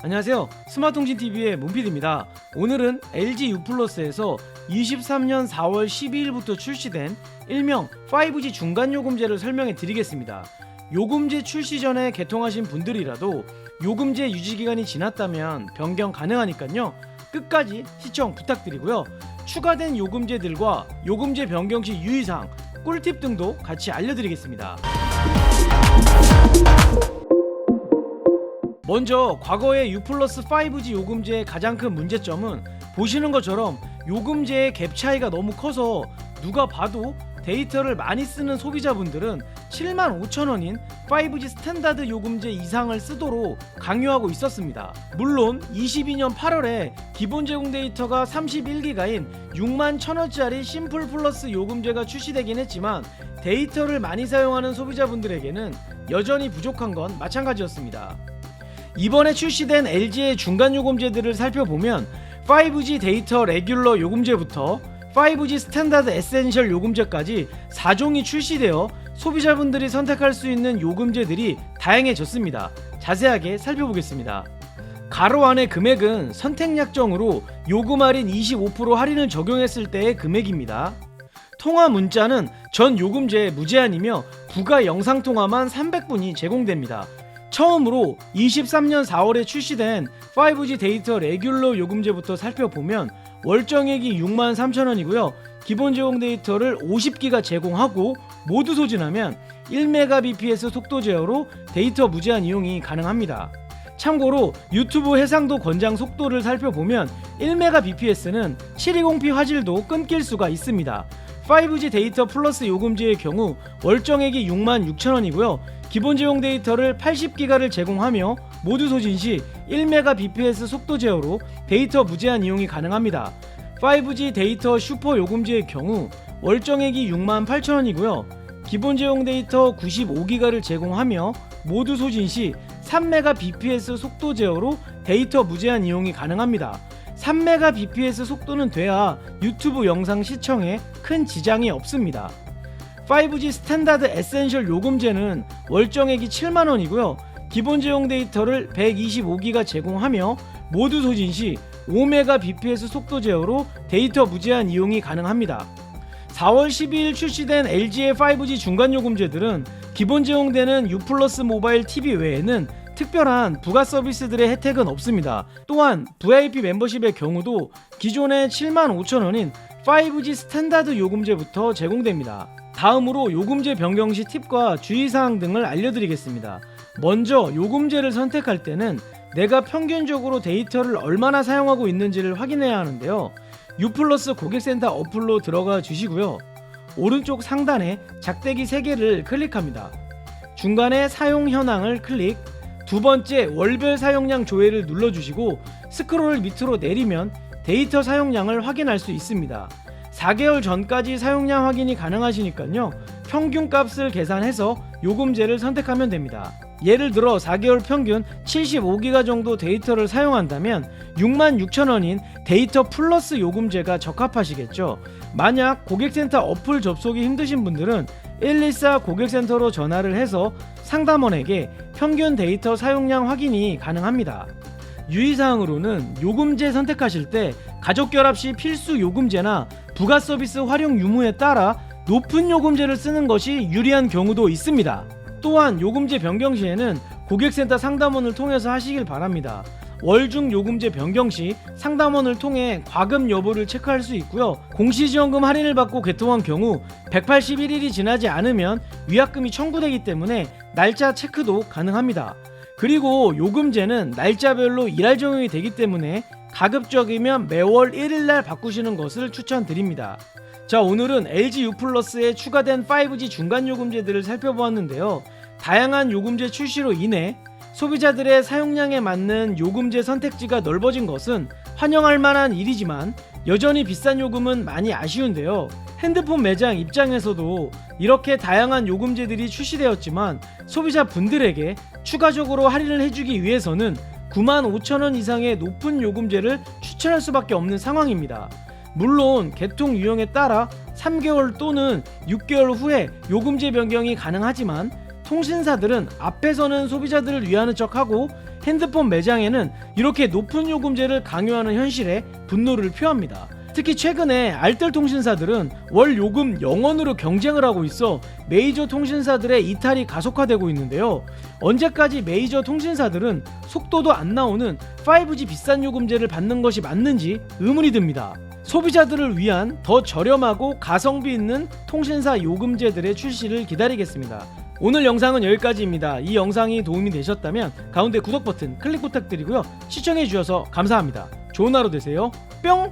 안녕하세요. 스마트통신TV의 문필입니다. 오늘은 LG U+에서 23년 4월 12일부터 출시된 일명 5G 중간 요금제를 설명해 드리겠습니다. 요금제 출시 전에 개통하신 분들이라도 요금제 유지 기간이 지났다면 변경 가능하니까요. 끝까지 시청 부탁드리고요. 추가된 요금제들과 요금제 변경 시 유의사항, 꿀팁 등도 같이 알려드리겠습니다. 먼저 과거의 U 플러스 5G 요금제의 가장 큰 문제점은 보시는 것처럼 요금제의 갭 차이가 너무 커서 누가 봐도 데이터를 많이 쓰는 소비자분들은 7만 5천 원인 5G 스탠다드 요금제 이상을 쓰도록 강요하고 있었습니다. 물론 22년 8월에 기본 제공 데이터가 31기가인 6만 1천 원짜리 심플 플러스 요금제가 출시되긴 했지만 데이터를 많이 사용하는 소비자분들에게는 여전히 부족한 건 마찬가지였습니다. 이번에 출시된 LG의 중간 요금제들을 살펴보면 5G 데이터 레귤러 요금제부터 5G 스탠다드 에센셜 요금제까지 4종이 출시되어 소비자분들이 선택할 수 있는 요금제들이 다양해졌습니다. 자세하게 살펴보겠습니다. 가로 안의 금액은 선택 약정으로 요금 할인 25% 할인을 적용했을 때의 금액입니다. 통화 문자는 전 요금제에 무제한이며 부가 영상 통화만 300분이 제공됩니다. 처음으로 23년 4월에 출시된 5G 데이터 레귤러 요금제부터 살펴보면 월정액이 6만 3천 원이고요. 기본 제공 데이터를 50기가 제공하고 모두 소진하면 1Mbps 속도 제어로 데이터 무제한 이용이 가능합니다. 참고로 유튜브 해상도 권장 속도를 살펴보면 1Mbps는 720p 화질도 끊길 수가 있습니다. 5G 데이터 플러스 요금제의 경우 월정액이 6만 6천 원이고요. 기본 제공 데이터를 80기가를 제공하며 모두 소진 시 1Mbps 속도 제어로 데이터 무제한 이용이 가능합니다. 5G 데이터 슈퍼 요금제의 경우 월정액이 6만 8천 원이고요. 기본 제공 데이터 95기가를 제공하며 모두 소진 시 3Mbps 속도 제어로 데이터 무제한 이용이 가능합니다. 3Mbps 속도는 돼야 유튜브 영상 시청에 큰 지장이 없습니다. 5G 스탠다드 에센셜 요금제는 월정액이 7만원이고요. 기본 제공 데이터를 125기가 제공하며 모두 소진 시 5Mbps 속도 제어로 데이터 무제한 이용이 가능합니다. 4월 12일 출시된 LG의 5G 중간 요금제들은 기본 제공되는 U 플러스 모바일 TV 외에는 특별한 부가 서비스들의 혜택은 없습니다. 또한 VIP 멤버십의 경우도 기존의 75,000원인 5G 스탠다드 요금제부터 제공됩니다. 다음으로 요금제 변경 시 팁과 주의사항 등을 알려드리겠습니다. 먼저 요금제를 선택할 때는 내가 평균적으로 데이터를 얼마나 사용하고 있는지를 확인해야 하는데요. U 플러스 고객센터 어플로 들어가 주시고요. 오른쪽 상단에 작대기 3개를 클릭합니다. 중간에 사용 현황을 클릭, 두 번째 월별 사용량 조회를 눌러주시고 스크롤 밑으로 내리면 데이터 사용량을 확인할 수 있습니다. 4개월 전까지 사용량 확인이 가능하시니까요. 평균 값을 계산해서 요금제를 선택하면 됩니다. 예를 들어 4개월 평균 75기가 정도 데이터를 사용한다면 66,000원인 데이터 플러스 요금제가 적합하시겠죠. 만약 고객센터 어플 접속이 힘드신 분들은 114 고객센터로 전화를 해서 상담원에게 평균 데이터 사용량 확인이 가능합니다. 유의사항으로는 요금제 선택하실 때 가족 결합 시 필수 요금제나 부가 서비스 활용 유무에 따라 높은 요금제를 쓰는 것이 유리한 경우도 있습니다. 또한 요금제 변경 시에는 고객센터 상담원을 통해서 하시길 바랍니다. 월중 요금제 변경 시 상담원을 통해 과금 여부를 체크할 수 있고요. 공시지원금 할인을 받고 개통한 경우 181일이 지나지 않으면 위약금이 청구되기 때문에 날짜 체크도 가능합니다. 그리고 요금제는 날짜별로 일할 적용이 되기 때문에 가급적이면 매월 1일날 바꾸시는 것을 추천드립니다. 자 오늘은 LG U 플러스에 추가된 5G 중간 요금제들을 살펴보았는데요. 다양한 요금제 출시로 인해 소비자들의 사용량에 맞는 요금제 선택지가 넓어진 것은 환영할 만한 일이지만 여전히 비싼 요금은 많이 아쉬운데요. 핸드폰 매장 입장에서도 이렇게 다양한 요금제들이 출시되었지만 소비자 분들에게 추가적으로 할인을 해주기 위해서는 9만 5천원 이상의 높은 요금제를 추천할 수밖에 없는 상황입니다. 물론 개통 유형에 따라 3개월 또는 6개월 후에 요금제 변경이 가능하지만 통신사들은 앞에서는 소비자들을 위하는 척하고 핸드폰 매장에는 이렇게 높은 요금제를 강요하는 현실에 분노를 표합니다. 특히 최근에 알뜰 통신사들은 월 요금 0원으로 경쟁을 하고 있어 메이저 통신사들의 이탈이 가속화되고 있는데요. 언제까지 메이저 통신사들은 속도도 안 나오는 5G 비싼 요금제를 받는 것이 맞는지 의문이 듭니다. 소비자들을 위한 더 저렴하고 가성비 있는 통신사 요금제들의 출시를 기다리겠습니다. 오늘 영상은 여기까지입니다. 이 영상이 도움이 되셨다면 가운데 구독 버튼 클릭 부탁드리고요. 시청해 주셔서 감사합니다. 좋은 하루 되세요. 뿅!